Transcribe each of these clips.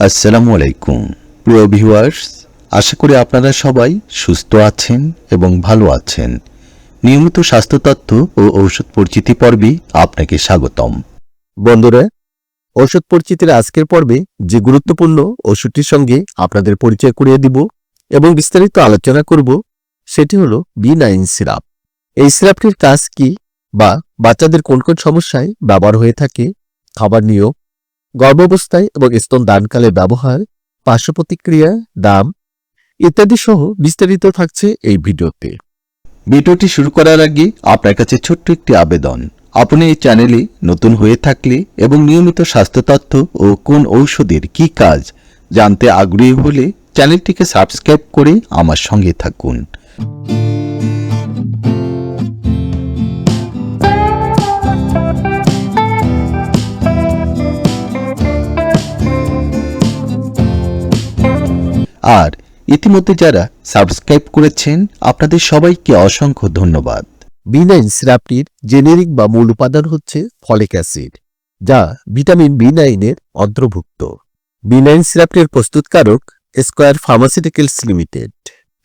আসসালামু আলাইকুম। প্রিয় ভিউয়ার্স, আশা করি আপনারা সবাই সুস্থ আছেন এবং ভালো আছেন। নিয়মিত স্বাস্থ্য তথ্য ও ঔষধ পরিচিতি পর্বে আপনাকে স্বাগতম। বন্ধুরা, ঔষধ পরিচিতির আজকের পর্বে যে গুরুত্বপূর্ণ ওষুধটির সঙ্গে আপনাদের পরিচয় করিয়ে দিব এবং বিস্তারিত আলোচনা করব, সেটি হলো বি নাইন সিরাপ। এই সিরাপটির কাজ কি বা বাচ্চাদের কোন কোন সমস্যায় ব্যবহার হয়ে থাকে, খাবার নিয়ম গর্ভাবস্থায় এবং স্তন দানকালে ব্যবহার পার্শ্ব প্রতিক্রিয়া দাম ইত্যাদি সহ বিস্তারিত থাকছে এই ভিডিওতে। ভিডিওটি শুরু করার আগে আপনার কাছে ছোট্ট একটি আবেদন। আপনি এই চ্যানেলে নতুন হয়ে থাকলে এবং নিয়মিত স্বাস্থ্য তথ্য ও কোন ঔষধের কি কাজ জানতে আগ্রহী হলে চ্যানেলটিকে সাবস্ক্রাইব করে আমার সঙ্গে থাকুন। আর ইতিমধ্যে যারা সাবস্ক্রাইব করেছেন, আপনাদের সবাইকে অসংখ্য ধন্যবাদ। বি9 সিরাপটির জেনেরিক বা মূল উপাদান হচ্ছে ফলিক অ্যাসিড, যা ভিটামিন বি নাইনের অন্তর্ভুক্ত। বি নাইন সিরাপটির প্রস্তুতকারক স্কোয়ার ফার্মাসিউটিক্যালস লিমিটেড।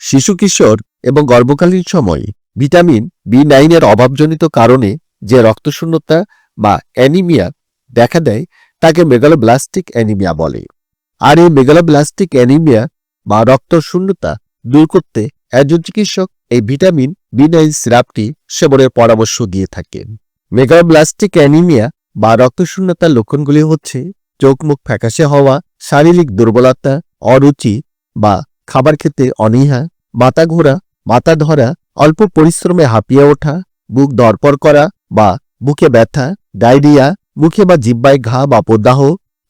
শিশু কিশোর এবং গর্ভকালীন সময়ে ভিটামিন বি নাইনের অভাবজনিত কারণে যে রক্তশূন্যতা বা অ্যানিমিয়া দেখা দেয়, তাকে মেগালোব্লাস্টিক অ্যানিমিয়া বলে। আর এই মেগালোব্লাস্টিক অ্যানিমিয়া বা রক্তশূন্যতা দূর করতে একজন চিকিৎসক এই ভিটামিন বি নাইন সিরাপটি সেবনের পরামর্শ দিয়ে থাকেন। মেগাব্লাস্টিক অ্যানিমিয়া বা রক্তশূন্যতার লক্ষণগুলি হচ্ছে চোখ মুখ ফ্যাকাশে হওয়া, শারীরিক দুর্বলতা, অরুচি বা খাবার খেতে অনীহা, মাথা ঘোরা, মাথা ধরা, অল্প পরিশ্রমে হাঁপিয়ে ওঠা, বুক দরপর করা বা বুকে ব্যথা, ডায়রিয়া, মুখে বা জিব্বায় ঘা বা প্রদাহ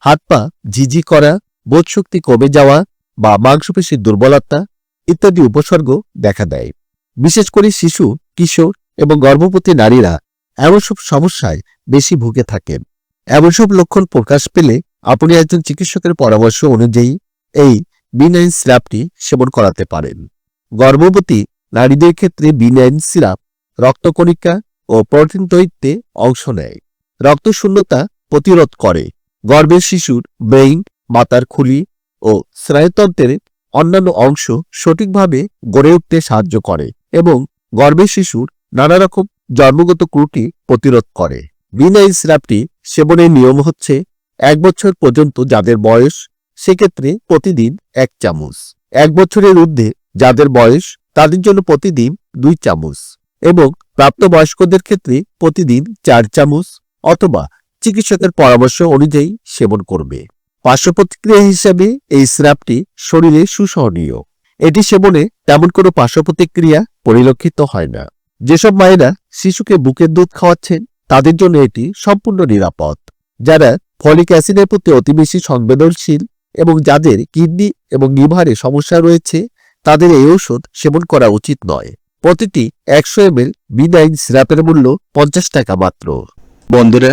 হাত পা ঝিঝি করা, বোধশক্তি কমে যাওয়া বা মাংসপেশির দুর্বলতা ইত্যাদি উপসর্গ দেখা দেয়। বিশেষ করে শিশু, কিশোর এবং গর্ভবতী নারীরা এমন সব সমস্যায় বেশি ভুগে থাকেন। এমন সব লক্ষণ প্রকাশ পেলে আপনি একজন চিকিৎসকের পরামর্শ অনুযায়ী এই বিনাইন সিরাপটি সেবন করাতে পারেন। গর্ভবতী নারীদের ক্ষেত্রে বিনাইন সিরাপ রক্তকণিকা ও প্রোটিন তৈরিতে অংশ নেয়। রক্তশূন্যতা প্রতিরোধ করে। গর্ভের শিশুর ব্রেইন মাতার খুলি ও স্নায়ুতন্ত্রের অন্যান্য অংশ সঠিকভাবে গড়ে উঠতে সাহায্য করে এবং গর্ভের শিশুর নানা রকম জন্মগত ত্রুটি প্রতিরোধ করে। বিনাইল সিরাপটি সেবনের নিয়ম হচ্ছে এক বছর পর্যন্ত যাদের বয়স, সেক্ষেত্রে প্রতিদিন এক চামচ। এক বছরের ঊর্ধ্বে যাদের বয়স, তাদের জন্য প্রতিদিন দুই চামচ এবং প্রাপ্তবয়স্কদের ক্ষেত্রে প্রতিদিন চার চামচ অথবা চিকিৎসকের পরামর্শ অনুযায়ী সেবন করবে। পার্শ্ব প্রতিক্রিয়া হিসেবে এই সিরাপটি শরীরে সুসহনীয়। এটি সেবনে তেমন কোনো পার্শ্ব প্রতিক্রিয়া পরিলক্ষিত হয় না। যেসব মায়েরা শিশুকে বুকের দুধ খাওয়াচ্ছেন, তাদের জন্য এটি সম্পূর্ণ নিরাপদ। যারা ফলিক অ্যাসিডের প্রতি অতি বেশি সংবেদনশীল এবং যাদের কিডনি এবং লিভারে সমস্যা রয়েছে, তাদের এই ঔষধ সেবন করা উচিত নয়। প্রতিটি একশো এম এল বিনাইন সিরাপের মূল্য পঞ্চাশ টাকা মাত্র। বন্ধুরা